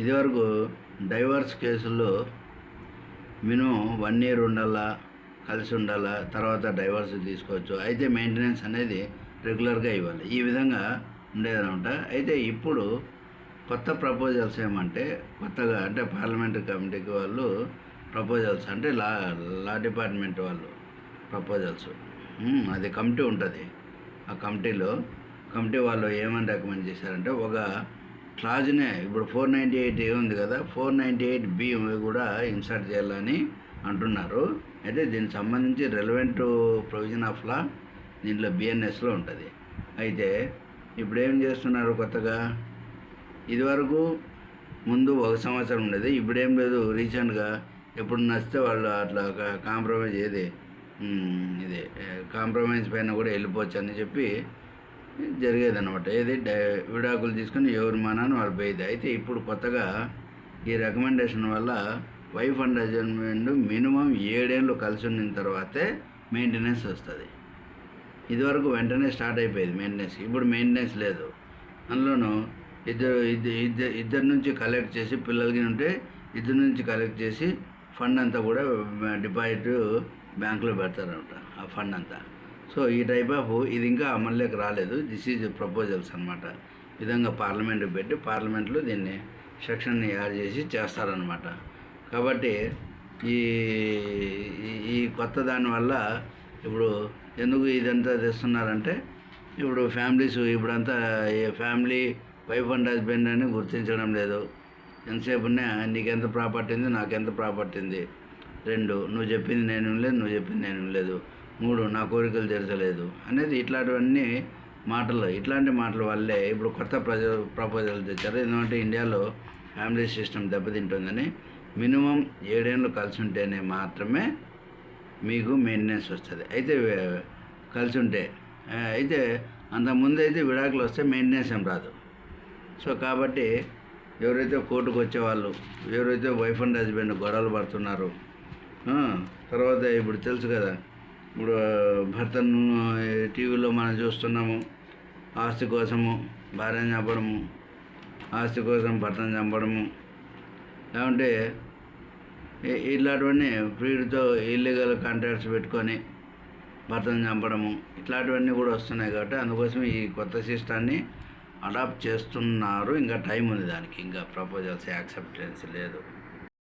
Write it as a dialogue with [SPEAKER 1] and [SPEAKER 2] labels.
[SPEAKER 1] ఇదివరకు డైవర్స్ కేసుల్లో minimum one year ఉండాలా కలిసి ఉండాలా తర్వాత డైవర్స్ తీసుకోవచ్చు. అయితే మెయింటెనెన్స్ అనేది రెగ్యులర్గా ఇవ్వాలి. ఈ విధంగా ఉండేదనమాట అయితే ఇప్పుడు కొత్త ప్రపోజల్స్ ఏమంటే కొత్తగా అంటే పార్లమెంటరీ కమిటీకి వాళ్ళు ప్రపోజల్స్ అంటే లా లా డిపార్ట్మెంట్ వాళ్ళు ప్రపోజల్స్. అది కమిటీ ఉంటుంది. ఆ కమిటీలో కమిటీ వాళ్ళు ఏమని రికమెండ్ చేశారంటే ఒక క్లాజ్నే ఇప్పుడు ఫోర్ నైంటీ ఎయిట్ ఏ ఉంది కదా ఫోర్ నైంటీ ఎయిట్ బి కూడా ఇన్సర్ట్ చేయాలని అంటున్నారు. అయితే దీనికి సంబంధించి రెలవెంట్ ప్రొవిజన్ ఆఫ్ లా దీంట్లో బిఎన్ఎస్లో ఉంటుంది. అయితే ఇప్పుడు ఏం చేస్తున్నారు కొత్తగా? ఇదివరకు ముందు ఒక సంవత్సరం ఉండేది ఇప్పుడేం లేదు రీసెంట్గా ఎప్పుడు నచ్చితే వాళ్ళు అట్లా కాంప్రమైజ్ ఏది ఇది కాంప్రమైజ్ పైన కూడా వెళ్ళిపోవచ్చు అని చెప్పి జరిగేది అనమాట ఏది డై- విడాకులు తీసుకుని ఎవరి మానాన్ని వాళ్ళు పోయేది. అయితే ఇప్పుడు కొత్తగా ఈ రికమెండేషన్ వల్ల వైఫ్ అండ్ హస్బెండ్ మినిమం ఏడేళ్ళు కలిసి ఉన్న తర్వాతే మెయింటెనెన్స్ వస్తుంది. ఇదివరకు వెంటనే స్టార్ట్ అయిపోయేది మెయింటెనెన్స్ ఇప్పుడు మెయింటెనెన్స్ లేదు. అందులోనూ ఇద్దరు ఇద్దరు ఇద్దరు ఇద్దరి నుంచి కలెక్ట్ చేసి పిల్లలకి ఉంటే ఇద్దరి నుంచి కలెక్ట్ చేసి ఫండ్ అంతా కూడా డిపాజిట్ బ్యాంకులో పెడతారనమాట ఆ ఫండ్ అంతా. సో ఈ టైప్ ఆఫ్ ఇది ఇంకా అమల్లోకి రాలేదు. దిస్ ఈజ్ ప్రపోజల్స్ అనమాట విధంగా పార్లమెంట్ పెట్టి పార్లమెంట్లో దీన్ని సెక్షన్ని యాడ్ చేసి చేస్తారనమాట కాబట్టి ఈ ఈ- కొత్త దానివల్ల ఇప్పుడు ఎందుకు ఇదంతా తెస్తున్నారంటే ఇప్పుడు ఫ్యామిలీస్ ఇప్పుడంతా ఈ ఫ్యామిలీ వైఫ్ అండ్ హస్బెండ్ అని గుర్తించడం లేదు. ఎంతసేపు నీకెంత ప్రాపర్టీ ఉంది నాకెంత ప్రాపర్టీ ఉంది. రెండు నువ్వు చెప్పింది నేను లేదు నువ్వు చెప్పింది నేను లేదు మూడు నా కోరికలు తీర్చలేదు అనేది ఇట్లాంటివన్నీ మాటలు. ఇట్లాంటి మాటల వల్లే ఇప్పుడు కొత్త ప్రజ ప్రపోజల్ తెచ్చారు. ఎందుకంటే ఇండియాలో ఫ్యామిలీ సిస్టమ్ దెబ్బతింటుందని మినిమం ఏడేళ్ళు కలిసి ఉంటేనే మాత్రమే మీకు మెయింటెనెన్స్ వస్తుంది. అయితే కలిసి ఉంటే అయితే అంతకుముందు అయితే విడాకులు వస్తే మెయింటెనెన్స్ ఏం రాదు. సో కాబట్టి ఎవరైతే కోర్టుకు వచ్చేవాళ్ళు ఎవరైతే వైఫ్ అండ్ హస్బెండ్ గొడవలు పడుతున్నారు తర్వాత ఇప్పుడు తెలుసు కదా ఇప్పుడు భర్తను టీవీలో మనం చూస్తున్నాము. ఆస్తి కోసము భార్యను చంపడము ఆస్తి కోసం భర్తను చంపడము. లేకుంటే ఇట్లాంటివన్నీ ఫ్రీడ్తో ఇల్లీగల్ కాంట్రాక్ట్స్ పెట్టుకొని భర్తను చంపడము ఇట్లాంటివన్నీ కూడా వస్తున్నాయి కాబట్టి అందుకోసం ఈ కొత్త సిస్టాన్ని అడాప్ట్ చేస్తున్నారు. ఇంకా టైం ఉంది దానికి. ఇంకా ప్రపోజల్స్ యాక్సెప్టెన్స్ లేదు.